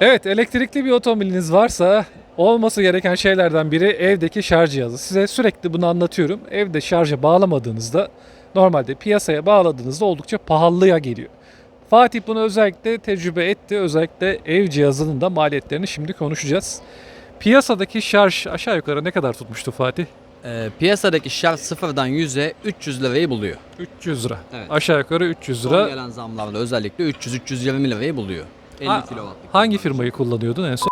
Evet, elektrikli bir otomobiliniz varsa olması gereken şeylerden biri evdeki şarj cihazı. Size sürekli bunu anlatıyorum. Evde şarja bağlamadığınızda normalde piyasaya bağladığınızda oldukça pahalıya geliyor. Fatih bunu özellikle tecrübe etti. Özellikle ev cihazının da maliyetlerini şimdi konuşacağız. Piyasadaki şarj aşağı yukarı ne kadar tutmuştu Fatih? Ee, piyasadaki şarj sıfırdan 100'e 300 lirayı buluyor. 300 lira. Evet. Aşağı yukarı 300 Son lira. gelen zamlarla özellikle 300-320 lirayı buluyor. 50 Ha- kilowattlık. Hangi firmayı kullanıyordun en son?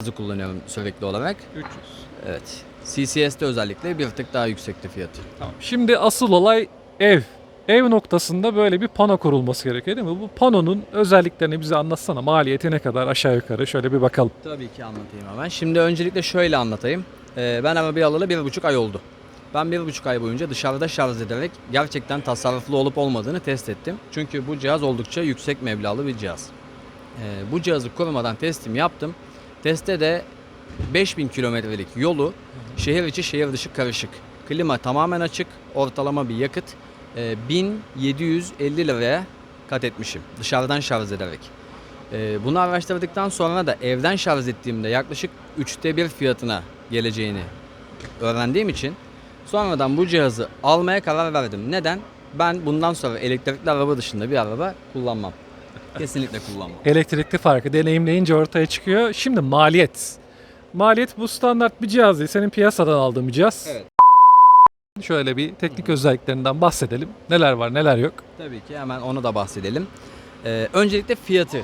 cihazı kullanıyorum sürekli olarak. 300. Evet. CCS'de özellikle bir tık daha yüksekti fiyatı. Tamam. Şimdi asıl olay ev. Ev noktasında böyle bir pano kurulması gerekiyor değil mi? Bu panonun özelliklerini bize anlatsana. Maliyeti ne kadar aşağı yukarı şöyle bir bakalım. Tabii ki anlatayım hemen. Şimdi öncelikle şöyle anlatayım. Ee, ben arabayı alalı bir buçuk ay oldu. Ben bir buçuk ay boyunca dışarıda şarj ederek gerçekten tasarruflu olup olmadığını test ettim. Çünkü bu cihaz oldukça yüksek meblağlı bir cihaz. Ee, bu cihazı kurmadan testimi yaptım. Testte de 5000 kilometrelik yolu şehir içi şehir dışı karışık. Klima tamamen açık, ortalama bir yakıt. Ee, 1750 liraya kat etmişim dışarıdan şarj ederek. Ee, bunu araştırdıktan sonra da evden şarj ettiğimde yaklaşık üçte bir fiyatına geleceğini öğrendiğim için sonradan bu cihazı almaya karar verdim. Neden? Ben bundan sonra elektrikli araba dışında bir araba kullanmam. Kesinlikle kullanmam. Elektrikli farkı deneyimleyince ortaya çıkıyor. Şimdi maliyet. Maliyet bu standart bir cihaz değil. Senin piyasadan aldığın bir cihaz. Evet. Şöyle bir teknik özelliklerinden bahsedelim. Neler var neler yok. Tabii ki hemen onu da bahsedelim. Ee, öncelikle fiyatı.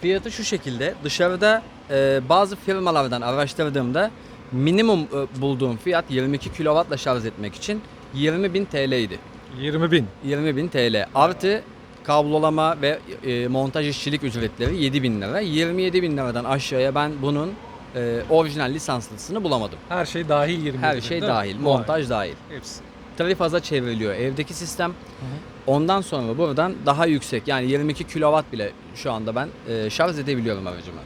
Fiyatı şu şekilde. Dışarıda e, bazı firmalardan araştırdığımda minimum e, bulduğum fiyat 22 kW'la şarj etmek için 20.000 TL idi. 20 bin. 20.000 TL artı kablolama ve e, montaj işçilik ücretleri 7.000 lira. 27.000 liradan aşağıya ben bunun e, orijinal lisanslısını bulamadım. Her şey dahil 20 Her bin, şey dahil, montaj dahil. Hepsi. Trifaza çevriliyor evdeki sistem. Ondan sonra buradan daha yüksek yani 22 kW bile şu anda ben e, şarj edebiliyorum aracımı.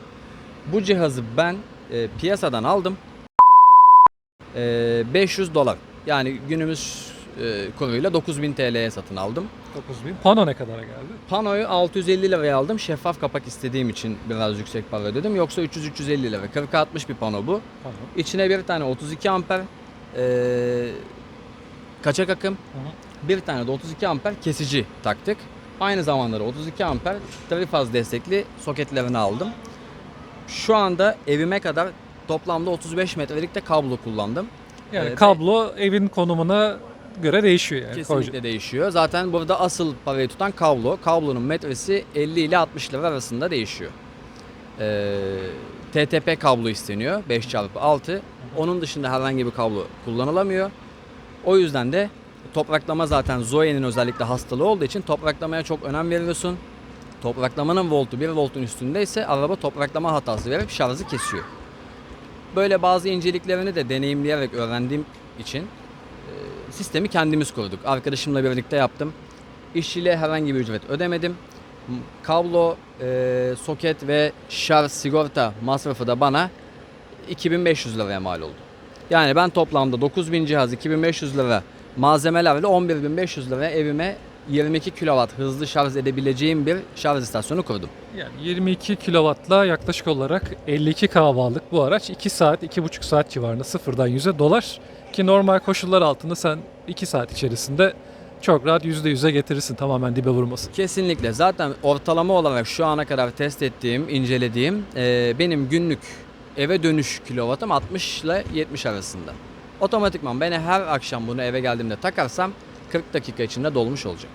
Bu cihazı ben e, piyasadan aldım. E, 500 dolar. Yani günümüz e, kuruyla 9000 TL'ye satın aldım. 9 bin. Pano ne kadara geldi? Panoyu 650 liraya aldım. Şeffaf kapak istediğim için biraz yüksek para ödedim. Yoksa 300-350 lira. 40'a 60 bir pano bu. Pano. İçine bir tane 32 amper e, kaçak akım. Bir tane de 32 amper kesici taktık. Aynı zamanda da 32 amper trifaz destekli soketlerini aldım. Şu anda evime kadar toplamda 35 metrelik de kablo kullandım. Yani Ee, kablo evin konumuna göre değişiyor yani. Kesinlikle değişiyor. Zaten burada asıl parayı tutan kablo. Kablonun metresi 50 ile 60 lira arasında değişiyor. Ee, TTP kablo isteniyor 5x6. Onun dışında herhangi bir kablo kullanılamıyor. O yüzden de topraklama zaten Zoe'nin özellikle hastalığı olduğu için topraklamaya çok önem veriyorsun. Topraklamanın voltu 1 voltun üstündeyse araba topraklama hatası verip şarjı kesiyor. Böyle bazı inceliklerini de deneyimleyerek öğrendiğim için sistemi kendimiz kurduk. Arkadaşımla birlikte yaptım. İşçiliğe herhangi bir ücret ödemedim. Kablo, e, soket ve şarj sigorta masrafı da bana 2500 liraya mal oldu. Yani ben toplamda 9000 cihaz 2500 lira malzemelerle 11500 liraya evime 22 kW hızlı şarj edebileceğim bir şarj istasyonu kurdum. Yani 22 kW'la yaklaşık olarak 52 kahvalık bu araç 2 saat 2,5 saat civarında sıfırdan 100'e dolar. Ki normal koşullar altında sen 2 saat içerisinde çok rahat %100'e getirirsin tamamen dibe vurmasın. Kesinlikle. Zaten ortalama olarak şu ana kadar test ettiğim, incelediğim e, benim günlük eve dönüş kilovatım 60 ile 70 arasında. Otomatikman ben her akşam bunu eve geldiğimde takarsam 40 dakika içinde dolmuş olacak.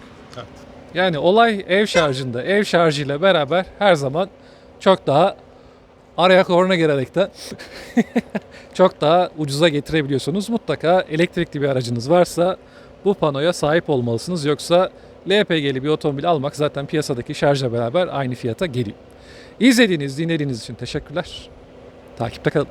Yani olay ev şarjında. Ev şarjıyla beraber her zaman çok daha araya korna girerek de çok daha ucuza getirebiliyorsunuz. Mutlaka elektrikli bir aracınız varsa bu panoya sahip olmalısınız. Yoksa LPG'li bir otomobil almak zaten piyasadaki şarjla beraber aynı fiyata geliyor. İzlediğiniz, dinlediğiniz için teşekkürler. Takipte kalın.